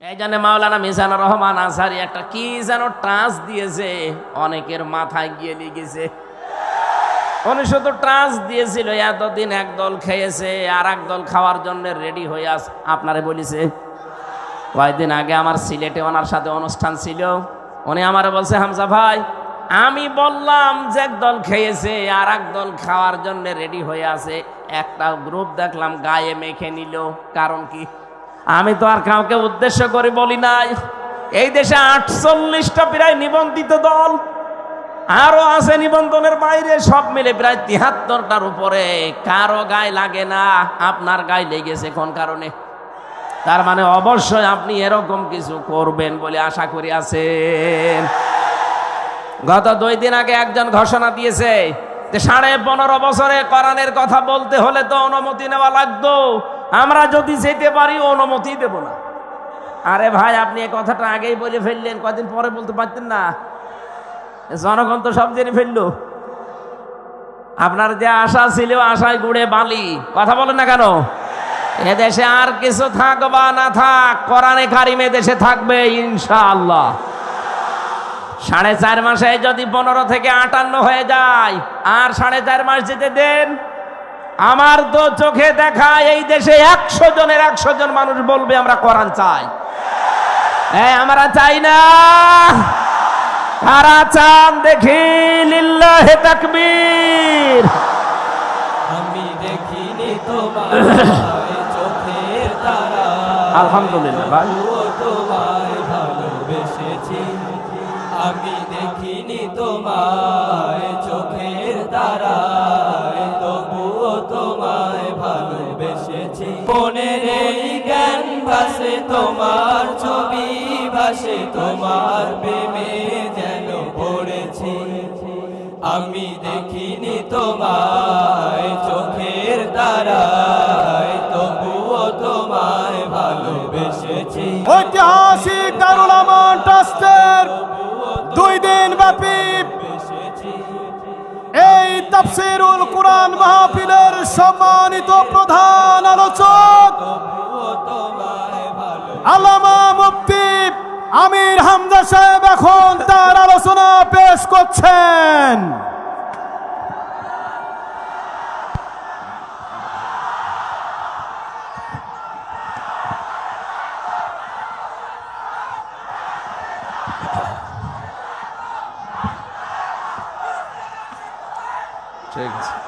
এই জন্য মাওলানা মিজানুর রহমান আসারি একটা কি যেন ট্রান্স দিয়েছে, অনেকের মাথায় গিয়ে লেগেছে। উনি শুধু ট্রান্স দিয়েছিল, এতদিন এক দল খেয়েছে, আর এক দল খাওয়ার জন্য রেডি হয়ে আস, আপনারে বলিছে। কয়েকদিন আগে আমার সিলেটে ওনার সাথে অনুষ্ঠান ছিল, উনি আমার বলছে, হামজা ভাই, আমি বললাম যে এক দল খেয়েছে, আর এক দল খাওয়ার জন্য রেডি হয়ে আছে। একটা গ্রুপ দেখলাম, গায়ে মেখে নিল, কারণ কি? আমি তো আর কাউকে উদ্দেশ্য করে বলি নাই। এই দেশে আটচল্লিশটা প্রায় নিবন্ধিত দল, আরও আছে নিবন্ধনের বাইরে, সব মিলে প্রায় তিহাত্তরটার উপরে। কারও গায়ে লাগে না, আপনার গায়ে লেগেছে কোন কারণে? তার মানে অবশ্যই আপনি এরকম কিছু করবেন বলে আশা করি আছেন। গত দুই দিন আগে একজন ঘোষণা দিয়েছে যে সাড়ে পনেরো বছরে কোরআনের কথা বলতে হলে তো অনুমতি নেওয়া লাগতো। আমরা যদি যেতে পারি, অনুমতি দেব না। আরে ভাই, আপনি এই কথাটা আগেই বলে ফেললেন, কদিন পরে বলতে পারতেন না। জনগণ তো সব জেনে ফেলল। আপনার যে আশা ছিল, আশায় গুড়ে বালি। কথা বলেন না কেন? এদেশে আর কিছু থাক বা না থাক, কোরআনে কারিমে দেশে থাকবে ইনশাআল্লাহ। সাড়ে চার মাসে যদি পনেরো থেকে আটান্ন হয়ে যায়, আর সাড়ে চার মাস যেতে দেন আমার তো চোখে দেখা এই দেশে একশো জনের একশো জন মানুষ বলবে আমরা কোরআন চাই। হ্যাঁ আমরা চাই না। কারা চান দেখি লিল্লাহে তাকবীর। আমি দেখিনি তোমার চোখের তারা। আলহামদুলিল্লাহ ভাই। তোমায় ভালোবেসেছি। আমি দেখিনি তোমায় চোখের তারায় তোমার ছবি ভাসে তোমার প্রেমে যেন পড়েছি। আমি দেখিনি তোমায় চোখের তারায় তবুও তোমায় ভালোবেসেছি। ঐতিহাসিক দারুল আমান ট্রাস্টের দুই দিন ব্যাপী এই তাফসিরুল কোরআন মাহফিলের সম্মানিত প্রধান আমির হামজা সাহেব এখন তার আলোচনা পেশ করছেন। ঠিক আছে।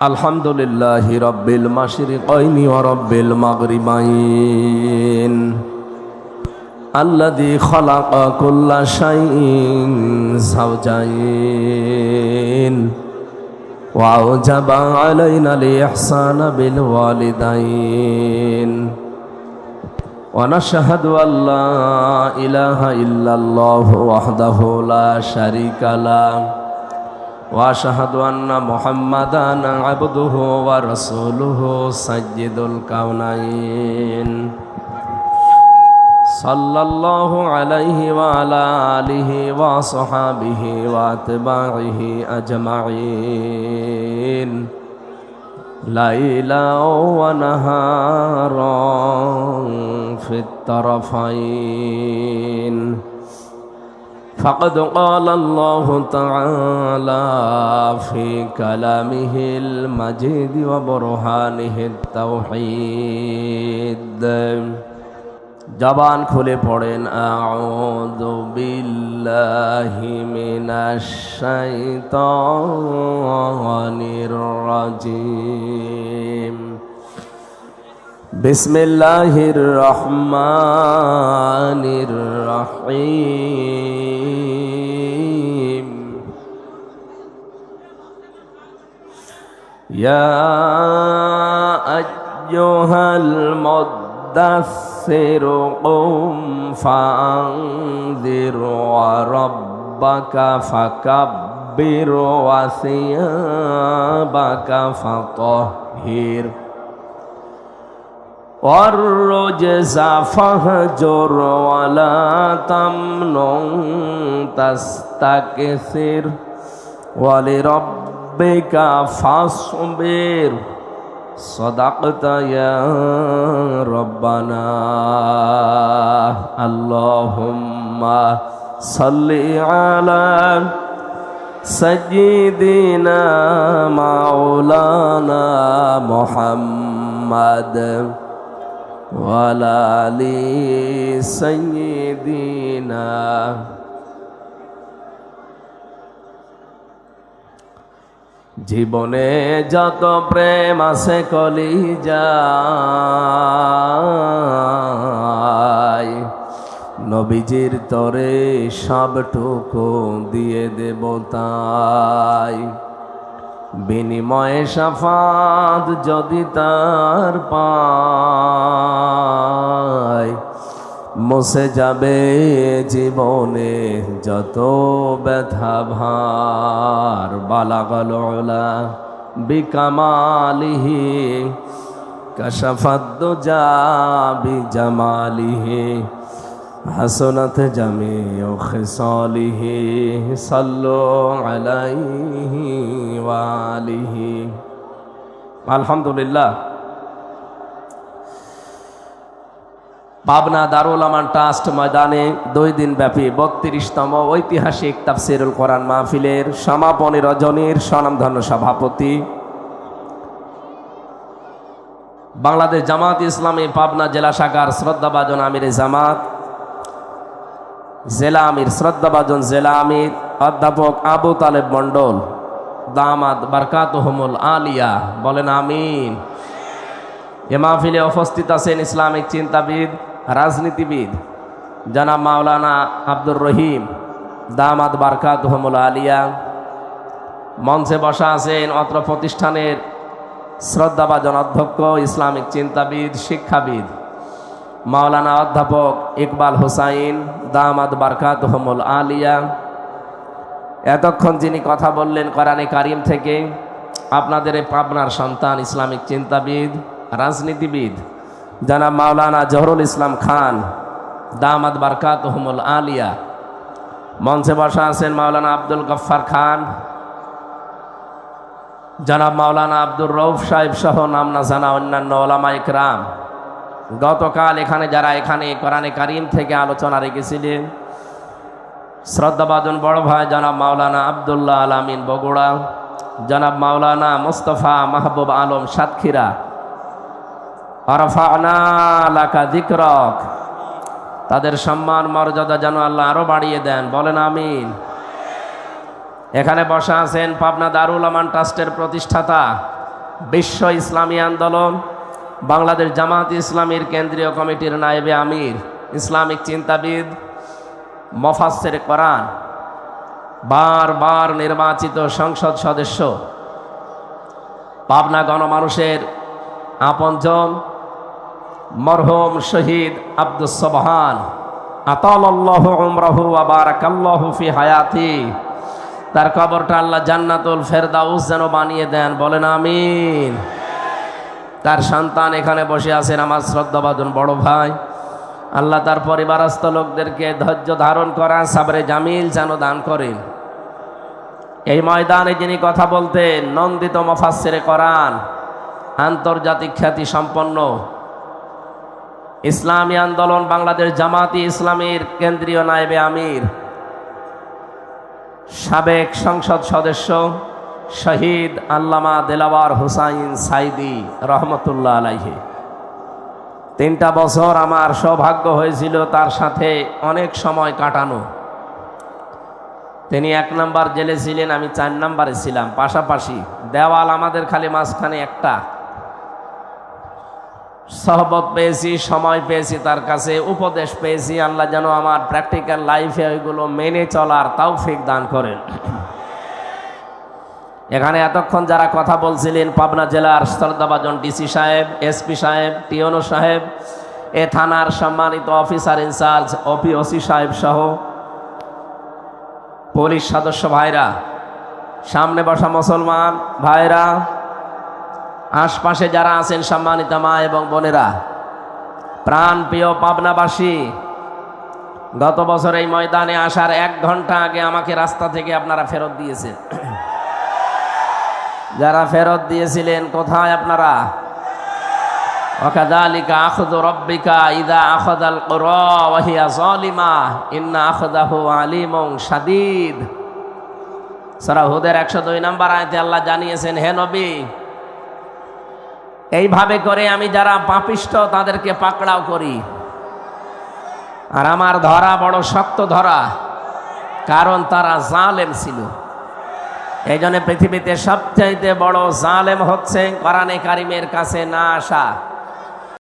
আলহামদুলিল্লাহ রব্বিল মাসির কইনি ও রব্বিল মাগরিবাইন। আল্লাদি খলাক কুল্লা শাইন সাউজাইন ওয়াও জাবা আলাইন আলি আহসান বিল ওয়ালিদাইন ونشهد أن لا إله وأشهد أن محمدا عبده ورسوله سيد الكونين. صلى الله عليه وعلى آله وصحابه وأتباعه أجمعين. ليلا ونهارا في الطرفين. فقد قال الله تعالى في كلامه المجيد وبرهانه التوحيد জবান খুলে পড়েন আউযু বিল্লাহি মিনাশ শাইতানির রাজিম বিসমিল্লাহির রহমানির রহিম يا أيها المدثر قم فأنذر وربك فكبر وثيابك فطهر والرجز فاهجر ولا تمنن تستكثر ولربك فاصبر. صدقت يا ربنا. اللهم صل على سيدنا مولانا محمد وعلى آل سيدنا জীবনে যত প্রেম আছে কলি যায় নবীজির তরে সবটুকু দিয়ে দেব তাই। বিনিময়ে সাফাত যদি তার পায় মুছে যাবে জীবনে যত ব্যথা ভার। বালাগলা বিকামালিহি কশফাদ্দ যাবি জামালিহি হাসনাত জামিউ খিসালিহি, সাল্লু আলাইহি আলহামদুলিল্লাহ। পাবনা দারুল আমান ট্রাস্ট ময়দানে দুই দিন ব্যাপী বত্রিশতম ঐতিহাসিক তাফসিরুল কোরআন মাহফিলের সমাপনী রজনীর স্বনামধন্য সভাপতি। বাংলাদেশ জামাত ইসলামী পাবনা জেলা শাখার শ্রদ্ধাভাজন আমির জামাত, জেলা আমির, শ্রদ্ধাভাজন জেলা আমির, অধ্যাপক আবু তালেব মণ্ডল দামাদ বারকাতহমুল আলিয়া বলেন আমিন। এ মাহফিলে উপস্থিত আছেন ইসলামিক চিন্তাবিদ রাজনীতিবিদ জানা মাওলানা আব্দুর রহিম দামাদ বারকাত হমুল আলিয়া। মঞ্চে বসা আছেন অত্র প্রতিষ্ঠানের শ্রদ্ধাভাজন অধ্যক্ষ, ইসলামিক চিন্তাবিদ, শিক্ষাবিদ মাওলানা অধ্যাপক ইকবাল হোসাইন দামাদ বারকাত হমুল আলিয়া। এতক্ষণ যিনি কথা বললেন কোরআনে কারিম থেকে, আপনাদের পাবনার সন্তান, ইসলামিক চিন্তাবিদ, রাজনীতিবিদ জানাব মাওলানা জহরুল ইসলাম খান দামাদ বারকাত হমুল আলিয়া, মঞ্চে বসা আছেন মাওলানা আব্দুল গফ্ফার খান, জানাব মাওলানা আব্দুর রৌফ সাহেব সহ নাম না জানা অন্যান্য ওলামা ইকরাম। গতকাল এখানে যারা এখানে কোরআনে কারিম থেকে আলোচনা রেখেছিলেন শ্রদ্ধাবাদন বড় ভাই জনাব মাওলানা আবদুল্লাহ আলামিন বগুড়া, জনাব মাওলানা মুস্তফা মাহবুব আলম সাতক্ষীরা তাদের সম্মান মর্যাদা যেন আল্লাহ আরও বাড়িয়ে দেন। বলেন আমিন। এখানে বসা আছেন পাবনা দারুল আমান ট্রাস্টের প্রতিষ্ঠাতা, বিশ্ব ইসলামী আন্দোলন, বাংলাদেশ জামাত ইসলামীর কেন্দ্রীয় কমিটির নায়েবে আমির, ইসলামিক চিন্তাবিদ মফাসের কোরআন, বারবার নির্বাচিত সংসদ সদস্য, পাবনা গণমানুষের আপনজন মরহুম শহীদ আব্দুস সবহান। আতাল্লাহ উমরাহু আবারাকাল্লাহু ফি হায়াতি। তার কবরটা আল্লাহ জান্নাতুল ফেরদাউস যেন বানিয়ে দেন। বলেন আমিন। তার সন্তান এখানে বসে আছেন আমার শ্রদ্ধাবাদন বড় ভাই। আল্লাহ তার পরিবারস্থ লোকদেরকে ধৈর্য ধারণ করা, সাবরে জামিল যেন দান করেন। এই ময়দানে যিনি কথা বলতেন, নন্দিত মফাসেরে করান আন্তর্জাতিক খ্যাতি সম্পন্ন ইসলামী আন্দোলন বাংলাদেশ জামাতি ইসলামীর কেন্দ্রীয় নায়েবে আমির, সাবেক সংসদ সদস্য শহীদ আল্লামা দেলাওয়ার হুসাইন সাইদি রহমতুল্লাহ আলাইহি। তিনটা বছর আমার সৌভাগ্য হয়েছিল তার সাথে অনেক সময় কাটানো। তিনি এক নাম্বার জেলে ছিলেন, আমি চার নাম্বারে ছিলাম। পাশাপাশি দেওয়াল আমাদের খালি মাঝখানে একটা। সহবত পেয়েছি, সময় পেয়েছি তার কাছে, উপদেশ পেয়েছি, আল্লাহ যেন আমার প্র্যাকটিক্যাল লাইফে ওইগুলো মেনে চলার তাও ফিক দান করেন। এখানে এতক্ষণ যারা কথা বলছিলেন, পাবনা জেলার শ্রদ্ধাভাজন ডিসি সাহেব, এসপি সাহেব, টিওনো সাহেব, এ থানার সম্মানিত অফিসার ইনচার্জ ওসি সাহেব সহ পুলিশ সদস্য ভাইরা, সামনে বসা মুসলমান ভাইরা আশপাশে যারা আছেন সম্মানিত মা এবং বোনেরা প্রাণ প্রিয় পাবনাবাসী গত বছর এই ময়দানে আসার এক ঘন্টা আগে আমাকে রাস্তা থেকে আপনারা ফেরত দিয়েছেন যারা ফেরত দিয়েছিলেন কোথায় আপনারা وكذلك أخذ ربك إذا أخذ القرى وهي ظالمة إن أخذه عليم شديد সারা হুদের একশো দুই নম্বর আয়তে আল্লাহ জানিয়েছেন হে নবী এইভাবে করে আমি যারা পাপিষ্ট তাদেরকে পাকড়াও করি। আর আমার ধরা বড় শক্ত ধরা, কারণ তারা জালেম ছিল। এই জন্য পৃথিবীতে সবচাইতে বড় জালেম হচ্ছে কোরআনে কারিমের কাছে না আসা।